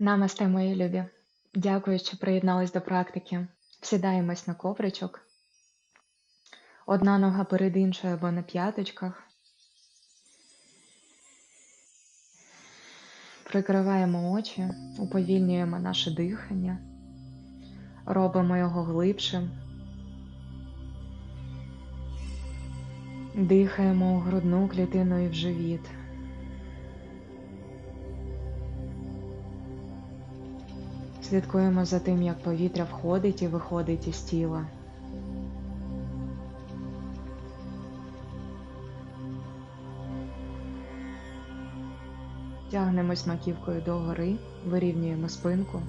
Намасте, мої любі. Дякую, що приєднались до практики. Сідаємось на ковричок. Одна нога перед іншою або на п'яточках. Прикриваємо очі, уповільнюємо наше дихання, робимо його глибшим. Дихаємо у грудну клітину і в живіт. Слідкуємо за тим, як повітря входить і виходить із тіла. Тягнемось маківкою догори, вирівнюємо спинку.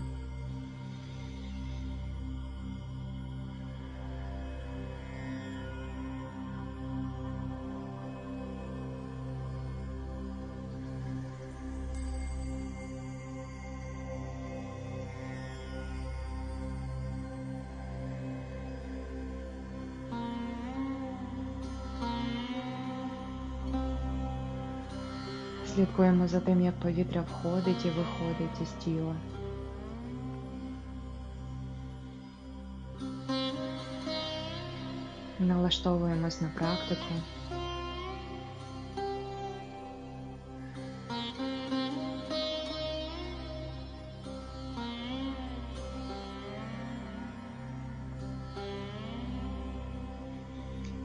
Слідкуємо за тим, як повітря входить і виходить із тіла. Налаштовуємось на практику.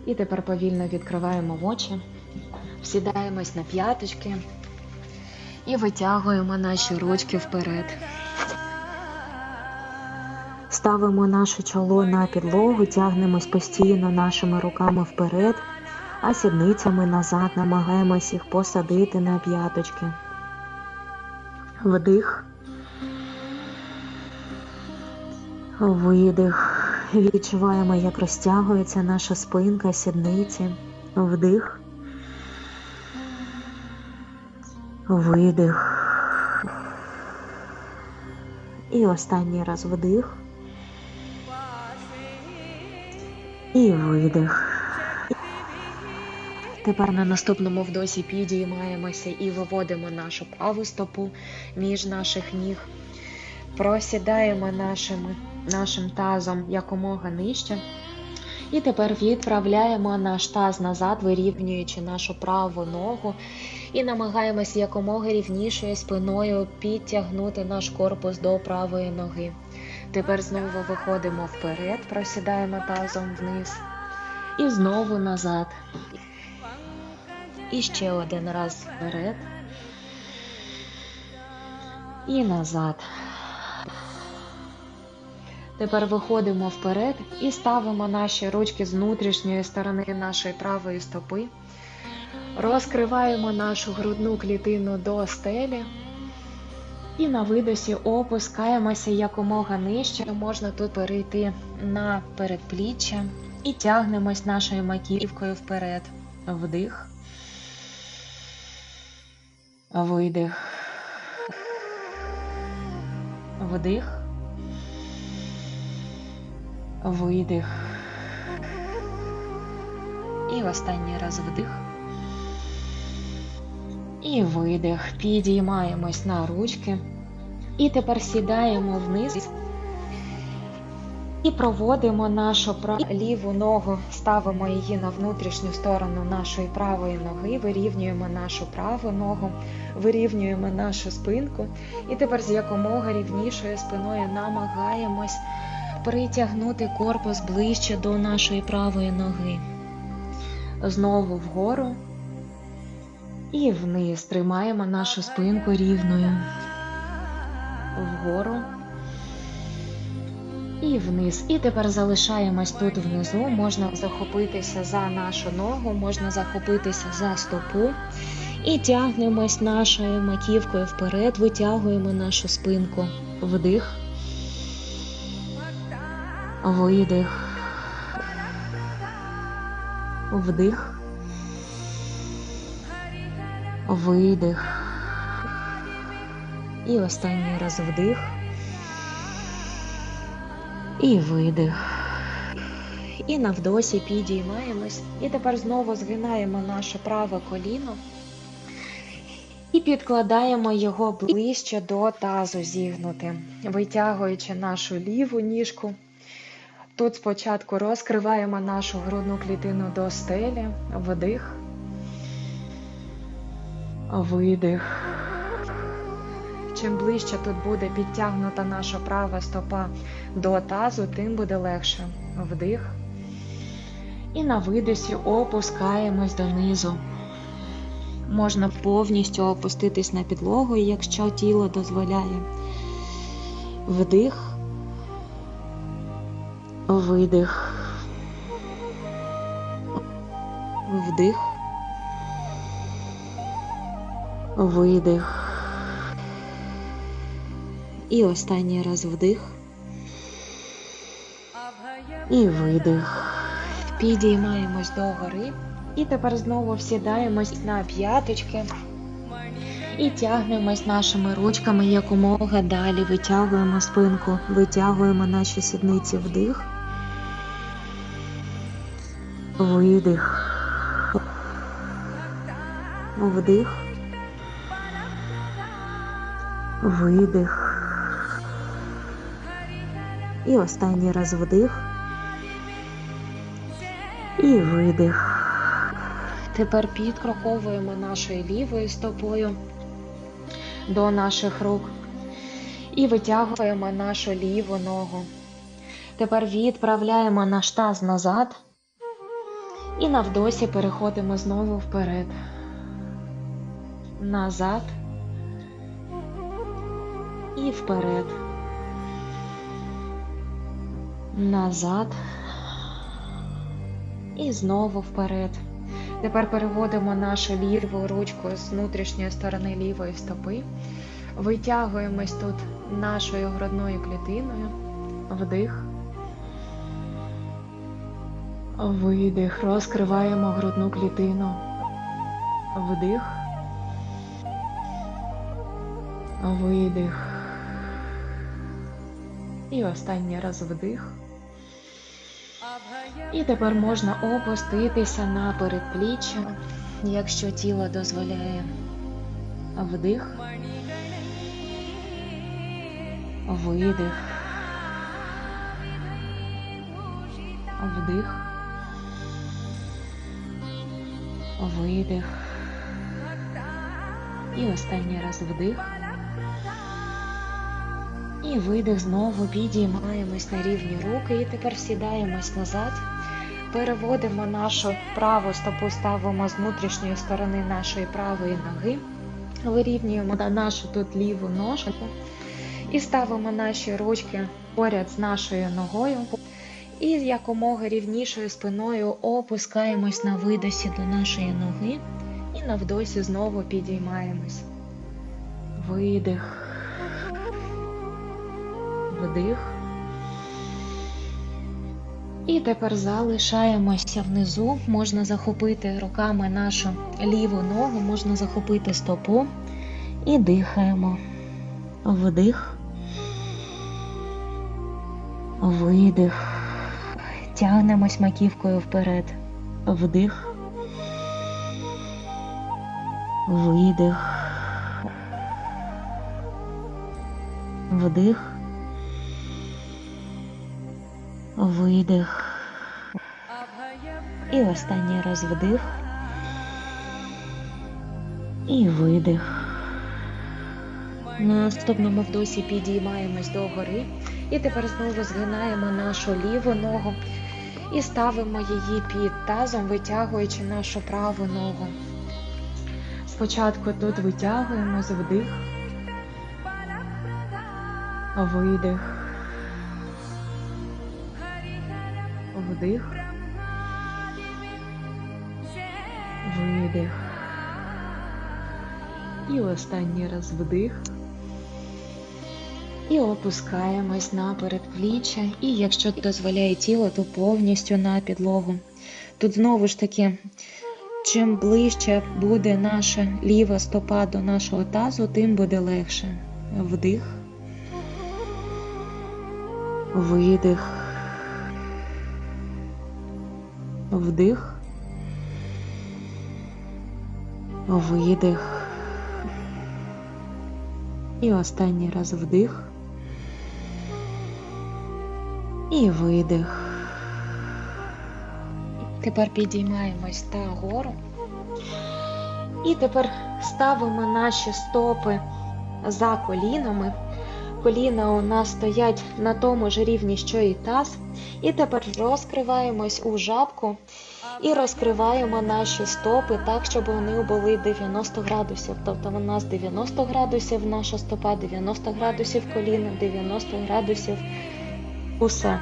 І тепер повільно відкриваємо очі, сідаємось на п'яточки і витягуємо наші ручки вперед. Ставимо наше чоло на підлогу, тягнемось постійно нашими руками вперед, а сідницями назад намагаємось їх посадити на п'яточки. Вдих. Видих. Відчуваємо, як розтягується наша спинка, сідниці. Вдих. Видих. І останній раз вдих. І видих. Тепер на наступному вдосі підіймаємося і виводимо нашу праву стопу між наших ніг. Просідаємо нашими, нашим тазом якомога нижче. І тепер відправляємо наш таз назад, вирівнюючи нашу праву ногу, і намагаємося якомога рівнішою спиною підтягнути наш корпус до правої ноги. Тепер знову виходимо вперед, просідаємо тазом вниз і знову назад. І ще один раз вперед і назад. Тепер виходимо вперед і ставимо наші ручки з внутрішньої сторони нашої правої стопи. Розкриваємо нашу грудну клітину до стелі. І на видосі опускаємося якомога нижче. Можна тут перейти на передпліччя і тягнемось нашою маківкою вперед. Вдих. Видих. Вдих. Видих. І останній раз вдих. І видих. Підіймаємось на ручки. І тепер сідаємо вниз і проводимо нашу прав... ліву ногу, ставимо її на внутрішню сторону нашої правої ноги, вирівнюємо нашу праву ногу, вирівнюємо нашу спинку. І тепер з якомога рівнішою спиною намагаємось притягнути корпус ближче до нашої правої ноги. Знову вгору і вниз. Тримаємо нашу спинку рівною. Вгору і вниз. І тепер залишаємось тут внизу. Можна захопитися за нашу ногу, можна захопитися за стопу. І тягнемось нашою маківкою вперед, витягуємо нашу спинку. Вдих. Видих. Вдих. Видих. І останній раз вдих. І видих. І на вдосі підіймаємось. І тепер знову згинаємо наше праве коліно. І підкладаємо його ближче до тазу зігнути, витягуючи нашу ліву ніжку. Тут спочатку розкриваємо нашу грудну клітину до стелі, вдих, видих. Чим ближче тут буде підтягнута наша права стопа до тазу, тим буде легше. Вдих. І на видосі опускаємось донизу. Можна повністю опуститись на підлогу, якщо тіло дозволяє. Вдих, видих, вдих, видих. І останній раз вдих. І видих. Підіймаємось догори. І тепер знову всідаємось на п'яточки і тягнемось нашими ручками якомога далі. Витягуємо спинку, витягуємо наші сідниці вдих, видих, вдих, видих. І останній раз вдих. І видих. Тепер підкроковуємо нашою лівою стопою до наших рук і витягуємо нашу ліву ногу. Тепер відправляємо наш таз назад і навдосі переходимо знову вперед. Назад і вперед. Назад і знову вперед. Тепер переводимо нашу ліву ручку з внутрішньої сторони лівої стопи. Витягуємось тут нашою грудною клітиною. Вдих. Видих. Розкриваємо грудну клітину. Вдих. Видих. І останній раз вдих. І тепер можна опуститися на передпліччя, якщо тіло дозволяє. Вдих, видих, вдих, видих. І останній раз вдих. І видих знову підіймаємось на рівні руки і тепер сідаємось назад. Переводимо нашу праву стопу, ставимо з внутрішньої сторони нашої правої ноги, вирівнюємо на нашу тут ліву ножку і ставимо наші ручки поряд з нашою ногою. І якомога рівнішою спиною опускаємось на видосі до нашої ноги і на вдосі знову підіймаємось. Видих вдих. І тепер залишаємося внизу. Можна захопити руками нашу ліву ногу, можна захопити стопу і дихаємо. Вдих, видих. Тягнемось маківкою вперед. Вдих. Видих. Вдих. Видих. І останній раз вдих. І видих. На наступному вдосі підіймаємось догори. І тепер знову згинаємо нашу ліву ногу і ставимо її під тазом, витягуючи нашу праву ногу. Спочатку тут витягуємо з вдих, видих. Вдих. Видих. І останній раз вдих. І опускаємось на передпліччя. І якщо дозволяє тіло, то повністю на підлогу. Тут знову ж таки, чим ближче буде наша ліва стопа до нашого тазу, тим буде легше. Вдих. Видих. Вдих, видих, І останній раз вдих. І видих. Тепер підіймаємось на гору. І тепер ставимо наші стопи за колінами. Коліна у нас стоять на тому ж рівні, що і таз. І тепер розкриваємось у жабку і розкриваємо наші стопи так, щоб вони були 90 градусів. Тобто у нас 90 градусів наша стопа, 90 градусів коліна, 90 градусів усе.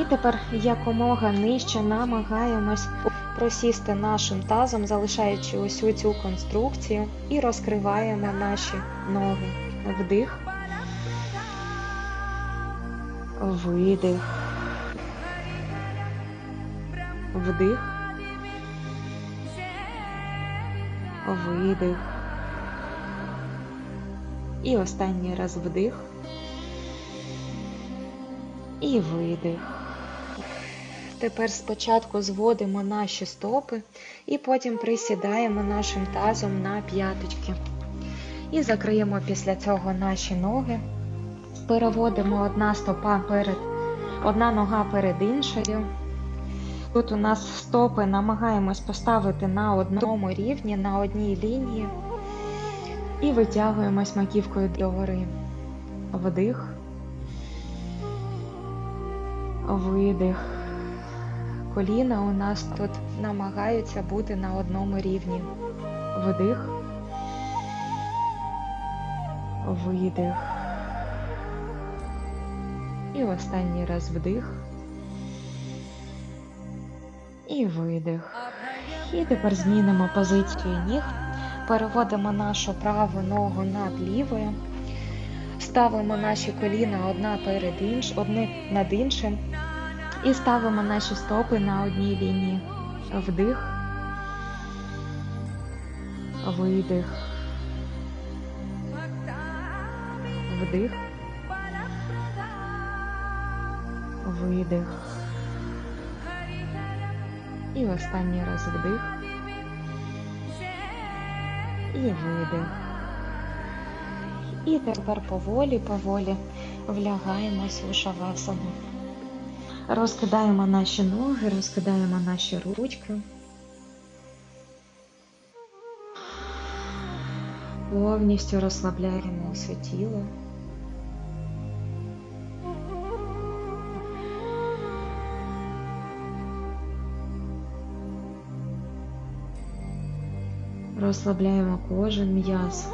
І тепер якомога нижче намагаємось просісти нашим тазом, залишаючи ось цю конструкцію, і розкриваємо наші ноги. Вдих. Видих. Вдих. Видих. І останній раз вдих. І видих. Тепер спочатку зводимо наші стопи і потім присідаємо нашим тазом на п'яточки. І закриємо після цього наші ноги. Переводимо одна стопа перед, одна нога перед іншою. Тут у нас стопи намагаємось поставити на одному рівні, на одній лінії. І витягуємось маківкою догори. Вдих. Видих. Коліна у нас тут намагаються бути на одному рівні. Вдих. Видих. І останній раз вдих. І видих. І тепер змінимо позицію ніг. Переводимо нашу праву ногу над лівою. Ставимо наші коліна одна перед інш, одне над іншим. І ставимо наші стопи на одній лінії. Вдих. Видих. Вдих. Видих. І останній раз вдих. І видих. І тепер поволі, поволі влягаємось у шавасану. Розкидаємо наші ноги, розкидаємо наші ручки. Повністю розслабляємо усе тіло. Розслабляємо кожен м'яз.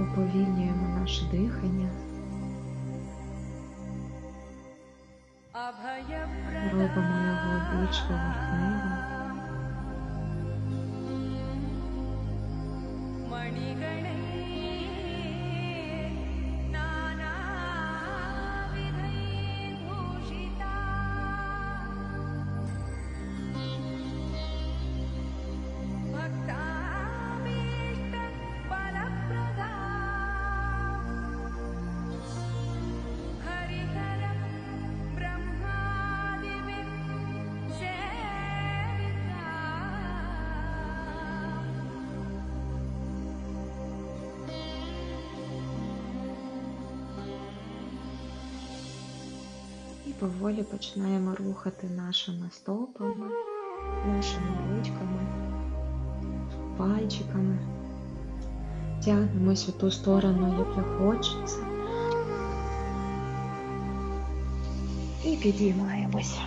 Уповільнюємо наше дихання. Oczko Wartnego. மணிகண поволі починаємо рухати нашими стопами, нашими ручками, пальчиками. Тягнемось у ту сторону, яку хочеться. І підіймаємось.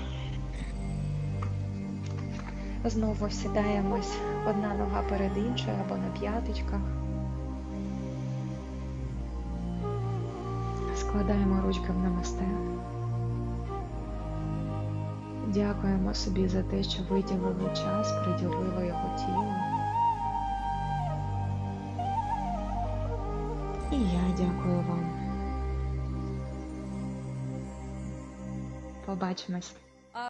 Знову сідаємось одна нога перед іншою або на п'яточках. Складаємо ручки в намасте. Дякуємо собі за те, що виділили час, приділили його тілу. І я дякую вам. Побачимось.